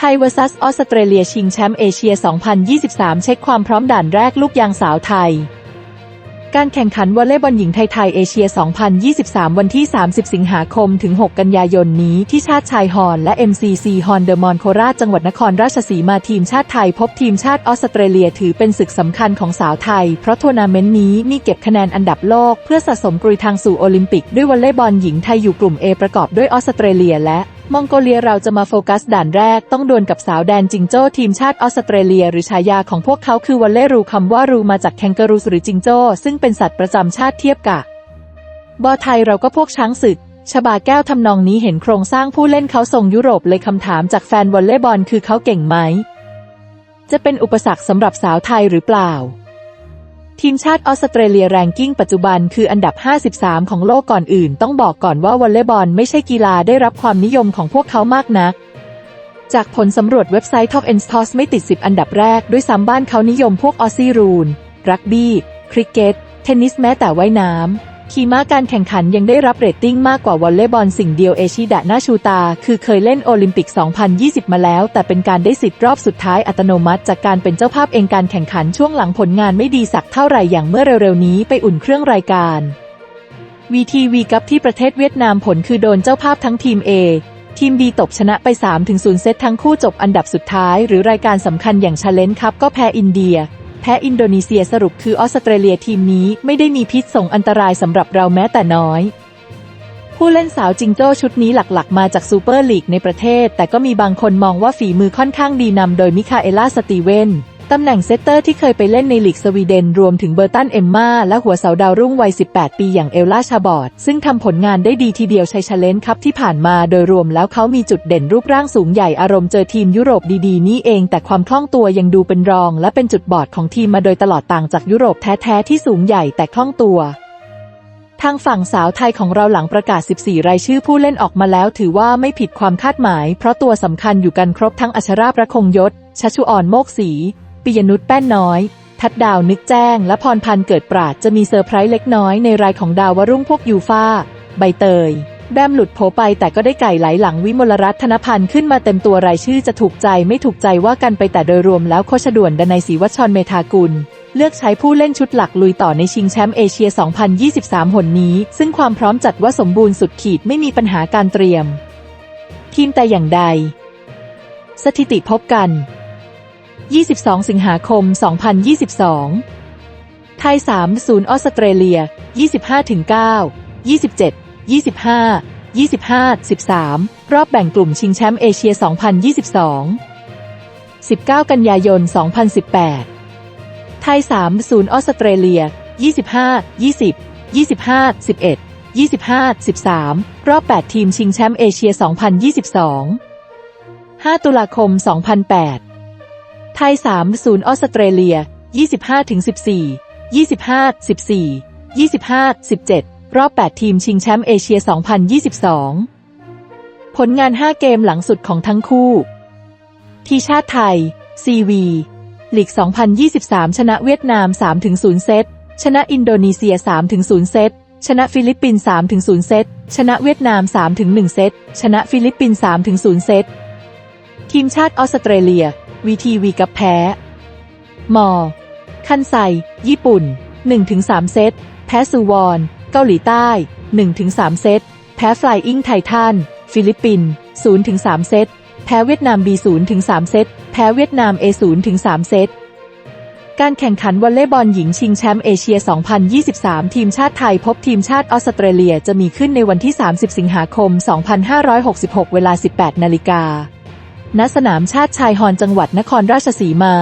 ไทย vs ออสเตรเลียชิงแชมป์เอเชีย 2023 เช็คความพร้อมด่านแรกลูกยางสาวไทย การแข่งขันวอลเลย์บอลหญิงไทยๆเอเชีย 2023 วันที่ 30 สิงหาคมถึง 6 กันยายนนี้ที่ชาติชายฮอนและ MCC ฮอนเดอร์มอนโคราชจังหวัดนครราชสีมาทีมชาติไทยพบทีมชาติออสเตรเลียถือเป็นศึกสำคัญของสาวไทย เพราะทัวร์นาเมนต์นี้มีเก็บคะแนนอันดับโลก เพื่อสะสมกรุยทางสู่โอลิมปิกด้วยวอลเลย์บอลหญิงไทยอยู่กลุ่ม A ประกอบด้วยออสเตรเลียและ มองโกเลียเราจะมาโฟกัสด่านแรกต้องดวลกับสาวแดนจิงโจ้ทีมชาติออสเตรเลีย หรือฉายาของพวกเขาคือวอลเล่รูคำว่ารูมาจากแคนกรูหรือจิงโจ้ซึ่งเป็นสัตว์ประจำชาติเทียบกับบอไทยเราก็พวกช้างศึกชบาแก้วทำนองนี้เห็นโครงสร้างผู้เล่นเขาทรงยุโรปเลยคำถามจากแฟนวอลเลย์บอลคือเขาเก่งไหม จะเป็นอุปสรรคสำหรับสาวไทยหรือเปล่า ทีมชาติออสเตรเลียแรงกิ้งปัจจุบันคืออันดับ 53 ของโลกก่อนอื่น ต้องบอกก่อนว่าวอลเลย์บอลไม่ใช่กีฬาได้รับความนิยมของพวกเขามากนัก จากผลสำรวจเว็บไซต์ Top End Stars ไม่ติด 10 อันดับแรกด้วยซ้ำบ้านเขานิยมพวกออซซี่รูน รักบี้ คริกเก็ต เทนนิสแม้แต่ว่ายน้ำ ขี่ม้าการแข่งขันยังได้รับเรตติ้งมากกว่าวอลเลย์บอลสิ่งเดียวเอชิดะนาชูตา คือเคยเล่นโอลิมปิก 2020 มาแล้ว แต่เป็นการได้สิทธิ์รอบสุดท้ายอัตโนมัติ จากการเป็นเจ้าภาพเองการแข่งขันช่วงหลังผลงานไม่ดีสักเท่าไหร่อย่างเมื่อเร็วๆนี้ไปอุ่นเครื่องรายการ VTV กับที่ประเทศเวียดนามผลคือโดนเจ้าภาพทั้งทีม A ทีม B ตบชนะไป 3-0 เซตทั้งคู่จบอันดับสุดท้าย หรือรายการสำคัญอย่างชาเลนจ์ครับก็แพ้อินเดีย พ้อินโดนีเซียสรุปคือออสเตรเลียทีมนี้ไม่ได้มีพิษส่งอันตรายสำหรับเราแม้แต่น้อย ผู้เล่นสาวจิงโจ้ชุดนี้หลักๆ มาจากซูเปอร์ลีกในประเทศ แต่ก็มีบางคนมองว่าฝีมือค่อนข้างดีนำโดยมิคาเอล่าสตีเวน ตำแหน่งเซตเตอร์ที่เคยไปเล่นในลีกสวีเดนรวมถึงเบอร์ตันเอมมาและหัวเสาดาวรุ่งวัย 18 ปีอย่างเอลล่าชาบอด ซึ่งทำผลงานได้ดีทีเดียวชัยชาเลนจ์ครับที่ผ่านมาโดยรวมแล้วเขามีจุดเด่นรูปร่างสูงใหญ่อารมณ์เจอทีมยุโรปดีๆ นี่เอง แต่ความคล่องตัวยังดูเป็นรอง และเป็นจุดบอดของทีมมาโดยตลอดต่างจากยุโรปแท้ๆที่สูงใหญ่แต่คล่องตัวทางฝั่งสาวไทยของเราหลังประกาศ 14 รายชื่อผู้เล่นออกมาแล้วถือว่าไม่ผิดความคาดหมาย เพราะตัวสำคัญอยู่กันครบทั้งอัชราประคงยศ ชัชชุออนโมกศรี ปิยนุชแป้นน้อย ทัดดาวนึกแจ้ง และพรพันธ์เกิดปราดจะมีเซอร์ไพรส์เล็กน้อยในรายของดาววรุ่งพวกยูฟาใบเตย แบมหลุดโผไปแต่ก็ได้ไก่ไหลหลังวิมลรัตน์ธนพันธ์ขึ้นมาเต็มตัวรายชื่อจะถูกใจไม่ถูกใจว่ากันไปแต่โดยรวมแล้วโคชด่วนดนัยศรีวัชรเมธากุลเลือกใช้ผู้เล่นชุดหลักลุยต่อในชิงแชมป์เอเชีย 2023 หนนี้ ซึ่งความพร้อมจัดว่าสมบูรณ์สุดขีดไม่มีปัญหาการเตรียม ทีมแต่อย่างใด สถิติพบกัน 22 สิงหาคม 2022 ไทย 3 0 ออสเตรเลีย 25ถึง9 27 25 25 13 รอบแบ่งกลุ่มชิงแชมป์เอเชีย 2022 19 กันยายน 2018 ไทย 3 0 ออสเตรเลีย 25 20 25 11 25 13 รอบ 8 ทีมชิงแชมป์เอเชีย 2022 5 ตุลาคม 2008 ไทย 3 0 ออสเตรเลีย 25ถึง14 25 14 25 17 รอบ 8 ทีมชิงแชมป์เอเชีย 2022 ผลงาน 5 เกมหลังสุดของทั้งคู่ ทีชาติไทย CV ลีก 2023 ชนะเวียดนาม 3-0 เซต ชนะอินโดนีเซีย 3-0 เซต ชนะฟิลิปปินส์3-0 เซต ชนะเวียดนาม 3-1 เซต ชนะฟิลิปปินส์3-0 เซต ทีมชาติออสเตรเลีย VTV กับแพ้ มอ คันไซ ญี่ปุ่น 1-3 เซต แพ้ซูวอน เกาหลีใต้ 1-3 เซต แพ้ฟลายอิงไททัน ฟิลิปปินส์0-3 เซต แพ้เวียดนาม B 0-3 เซต แพ้เวียดนาม A 0-3 เซตการแข่งขันวอลเลย์บอลหญิงชิงแชมป์เอเชีย 2023 ทีมชาติไทยพบทีมชาติออสเตรเลียจะมีขึ้นในวันที่ 30 สิงหาคม 2566 เวลา 18 นาฬิกา ณสนามชาติชายฮอนจังหวัดนครราชสีมา